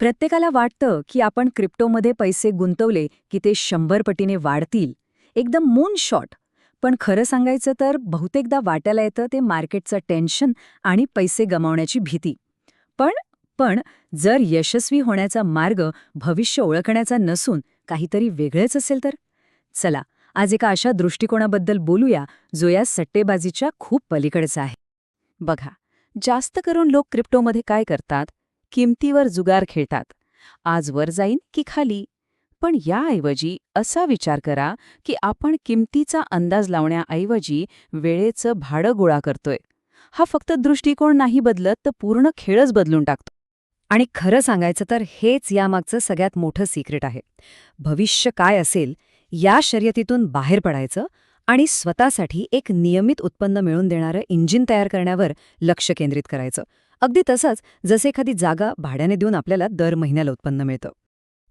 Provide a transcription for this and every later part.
प्रत्येकाला वाटतं की आपण क्रिप्टोमध्ये पैसे गुंतवले की ते शंभर पटीने वाढतील. एकदम मून शॉट. पण खरं सांगायचं तर बहुतेकदा वाटायला येतं ते मार्केटचं टेन्शन आणि पैसे गमावण्याची भीती. पण पण जर यशस्वी होण्याचा मार्ग भविष्य ओळखण्याचा नसून काहीतरी वेगळेच असेल तर? चला आज एका अशा दृष्टिकोनाबद्दल बोलूया जो या सट्टेबाजीच्या खूप पलीकडचा आहे. बघा जास्त करून लोक क्रिप्टोमध्ये काय करतात? किमतीवर जुगार खेळतात. आज वर जाईन की खाली? पण याऐवजी असा विचार करा की आपण किमतीचा अंदाज लावण्याऐवजी वेळेचं भाडं गोळा करतोय. हा फक्त दृष्टिकोन नाही बदलत तर पूर्ण खेळच बदलून टाकतो. आणि खरं सांगायचं तर हेच यामागचं सगळ्यात मोठं सिक्रेट आहे. भविष्य काय असेल या शर्यतीतून बाहेर पडायचं आणि स्वतःसाठी एक नियमित उत्पन्न मिळवून देणारं इंजिन तयार करण्यावर लक्ष केंद्रित करायचं. अगदी तसंच जसे एखादी जागा भाड्याने देऊन आपल्याला दर महिन्याला उत्पन्न मिळतं.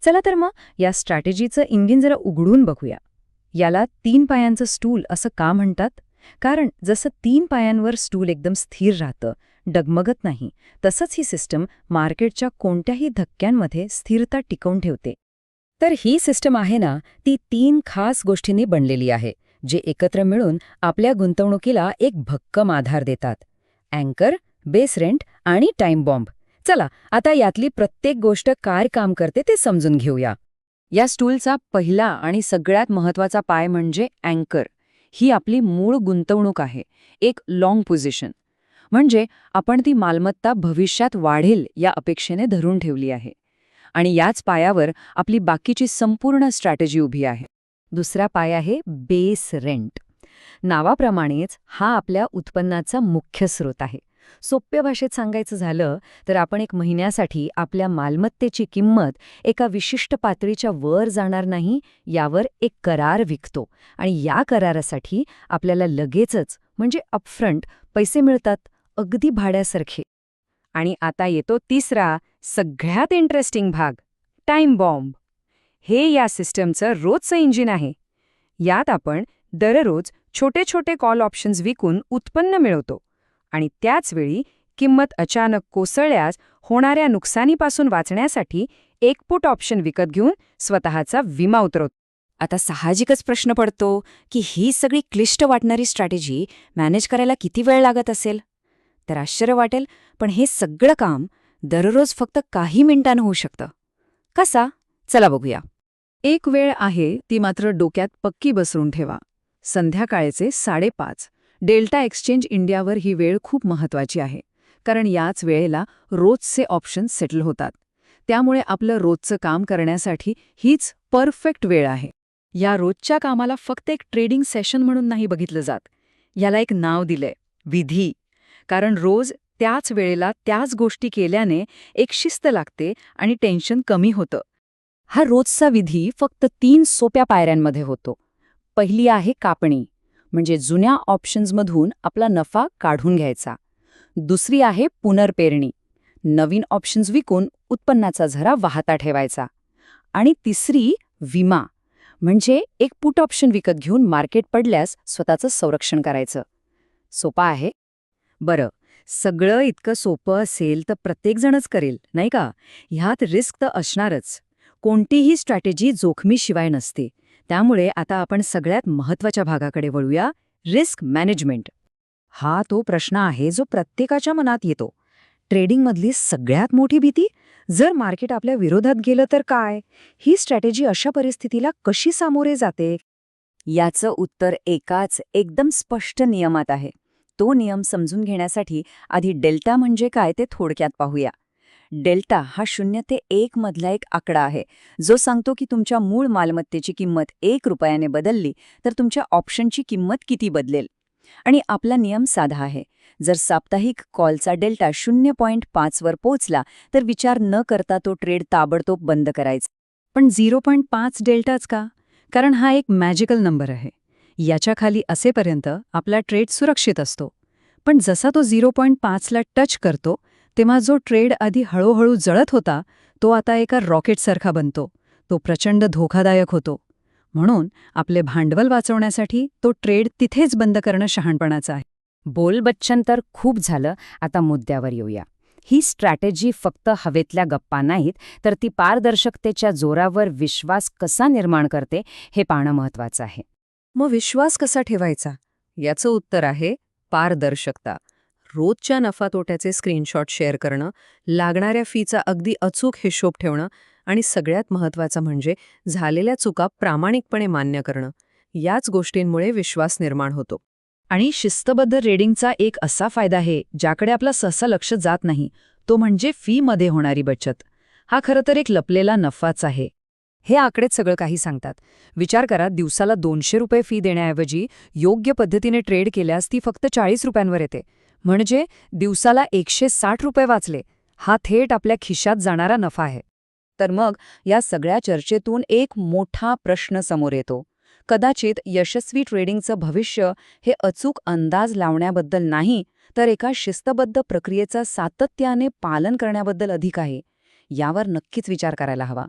चला तर मग या स्ट्रॅटेजीचं इंजिन जरा उघडून बघूया. याला तीन पायांचं स्टूल असं का म्हणतात? कारण जसं तीन पायांवर स्टूल एकदम स्थिर राहतं डगमगत नाही तसंच ही सिस्टम मार्केटच्या कोणत्याही धक्क्यांमध्ये स्थिरता टिकवून ठेवते. तर ही सिस्टम आहे ना ती तीन खास गोष्टींनी बनलेली आहे जे एकत्र मिळून आपल्या गुंतवणुकीला एक भक्कम आधार देतात. अँकर बेस रेंट आणि टाइम बॉम्ब. चला आता यातली प्रत्येक गोष्ट काय काम करते ते समजून घेऊया. या स्टूलचा पहिला आणि सगळ्यात महत्त्वाचा पाय म्हणजे अँकर. ही आपली मूळ गुंतवणूक आहे एक लाँग पोझिशन म्हणजे आपण ती मालमत्ता भविष्यात वाढेल या अपेक्षेने धरून ठेवली आहे. आणि याच पायावर आपली बाकीची संपूर्ण स्ट्रॅटेजी उभी आहे. दुसरा पाय आहे बेस रेंट. नावाप्रमाणेच हा आपल्या उत्पन्नाचा मुख्य स्रोत आहे. सोप्या भाषेत सांगायचं झालं तर आपण एक महिन्यासाठी आपल्या मालमत्तेची किंमत एका विशिष्ट पातळीच्या वर जाणार नाही यावर एक करार विकतो. आणि या करारासाठी आपल्याला लगेचच म्हणजे अपफ्रंट पैसे मिळतात अगदी भाड्यासारखे. आणि आता येतो तिसरा सगळ्यात इंटरेस्टिंग भाग टाइम बॉम्ब हे या सिस्टमचं रोजचं इंजिन आहे. यात आपण दररोज छोटे छोटे कॉल ऑप्शन्स विकून उत्पन्न मिळवतो. आणि त्याचवेळी किंमत अचानक कोसळल्यास होणाऱ्या नुकसानीपासून वाचण्यासाठी एक पुट ऑप्शन विकत घेऊन स्वतःचा विमा उतरवतो. आता साहजिकच प्रश्न पडतो की ही सगळी क्लिष्ट वाटणारी स्ट्रॅटेजी मॅनेज करायला किती वेळ लागत असेल? तर आश्चर्य वाटेल पण हे सगळं काम दररोज फक्त काही मिनिटांनं होऊ शकतं. कसा? चला बघूया. एक वेळ आहे ती मात्र डोक्यात पक्की बसरून ठेवा. संध्याकाळचे साडेपाच. डेल्टा एक्सचेंज इंडियावर ही वेळ खूप महत्वाची आहे कारण याच वेळेला रोजचे ऑप्शन्स सेटल होतात. त्यामुळे आपलं रोजचं काम करण्यासाठी हीच परफेक्ट वेळ आहे. या रोजच्या कामाला फक्त एक ट्रेडिंग सेशन म्हणून नाही बघितलं जात. याला एक नाव दिलंय विधी. कारण रोज त्याच वेळेला त्याच गोष्टी केल्याने एक शिस्त लागते आणि टेन्शन कमी होतं. हा रोजचा विधी फक्त तीन सोप्या पायऱ्यांमध्ये होतो. पहिली आहे कापणी. म्हणजे जुन्या ऑप्शन्समधून आपला नफा काढून घ्यायचा. दुसरी आहे पुनर्पेरणी. नवीन ऑप्शन्स विकून उत्पन्नाचा झरा वाहता ठेवायचा. आणि तिसरी विमा. म्हणजे एक पुट ऑप्शन विकत घेऊन मार्केट पडल्यास स्वतःचं संरक्षण करायचं. सोपा आहे? बरं. सगळं इतकं सोपं असेल तर प्रत्येकजणच करेल नाही का? ह्यात रिस्क तर असणारच. कोणतीही स्ट्रॅटेजी जोखमीशिवाय नसते. त्यामुळे आता आपण सगळ्यात महत्त्वाच्या भागाकडे वळूया रिस्क मॅनेजमेंट. हा तो प्रश्न आहे जो प्रत्येकाच्या मनात येतो. ट्रेडिंगमधली सगळ्यात मोठी भीती जर मार्केट आपल्या विरोधात गेलं तर काय? ही स्ट्रॅटेजी अशा परिस्थितीला कशी सामोरे जाते? याचं उत्तर एकाच एकदम स्पष्ट नियमात आहे. तो नियम समजून घेण्यासाठी आधी डेल्टा म्हणजे काय ते थोडक्यात पाहूया. डेल्टा हा शून्य ते एक मधला एक आकडा आहे. जो सांगतो की तुमच्या मूळ मालमत्तेची किंमत एक रुपयाने बदलली तर तुमच्या ऑप्शनची किंमत किती बदलेल? आणि आपला नियम साधा आहे. जर साप्ताहिक कॉलचा डेल्टा शून्य पॉईंट पाचवर पोचला तर विचार न करता तो ट्रेड ताबडतोब बंद करायचा. पण झिरो पॉईंट पाच डेल्टाच का? कारण हा एक मॅजिकल नंबर आहे. याच्या खाली असेपर्यंत आपला ट्रेड सुरक्षित असतो. पण जसा तो झिरो पॉईंट पाचला टच करतो तेव्हा जो ट्रेड आधी हळूहळू जळत होता तो आता एका रॉकेटसारखा बनतो. तो प्रचंड धोकादायक होतो. म्हणून आपले भांडवल वाचवण्यासाठी तो ट्रेड तिथेच बंद करणं शहाणपणाचं आहे. बोल बच्चन तर खूप झालं. आता मुद्द्यावर येऊया. ही स्ट्रॅटेजी फक्त हवेतल्या गप्पा नाहीत तर ती पारदर्शकतेच्या जोरावर विश्वास कसा निर्माण करते हे पाहणं महत्वाचं आहे. मग विश्वास कसा ठेवायचा? याचं उत्तर आहे पारदर्शकता. रोजच्या नफा तोट्याचे स्क्रीनशॉट शेअर करणं लागणाऱ्या फीचा अगदी अचूक हिशोब ठेवणं आणि सगळ्यात महत्त्वाचं म्हणजे झालेल्या चुका प्रामाणिकपणे मान्य करणं याच गोष्टींमुळे विश्वास निर्माण होतो. आणि शिस्तबद्ध रेडिंगचा एक असा फायदा आहे ज्याकडे आपला सहसा लक्ष जात नाही तो म्हणजे फीमध्ये होणारी बचत. हा खरं तर एक लपलेला नफाच आहे. हे आकडेच सगळं काही सांगतात. विचार करा दिवसाला दोनशे रुपये फी देण्याऐवजी योग्य पद्धतीने ट्रेड केल्यास ती फक्त चाळीस रुपयांवर येते. म्हणजे दिवसाला एकशे साठ रुपये वाचले. हा थेट आपल्या खिशात जाणारा नफा आहे. तर मग या सगळ्या चर्चेतून एक मोठा प्रश्न समोर येतो. कदाचित यशस्वी ट्रेडिंगचं भविष्य हे अचूक अंदाज लावण्याबद्दल नाही तर एका शिस्तबद्ध प्रक्रियेचं सातत्याने पालन करण्याबद्दल अधिक आहे. यावर नक्कीच विचार करायला हवा.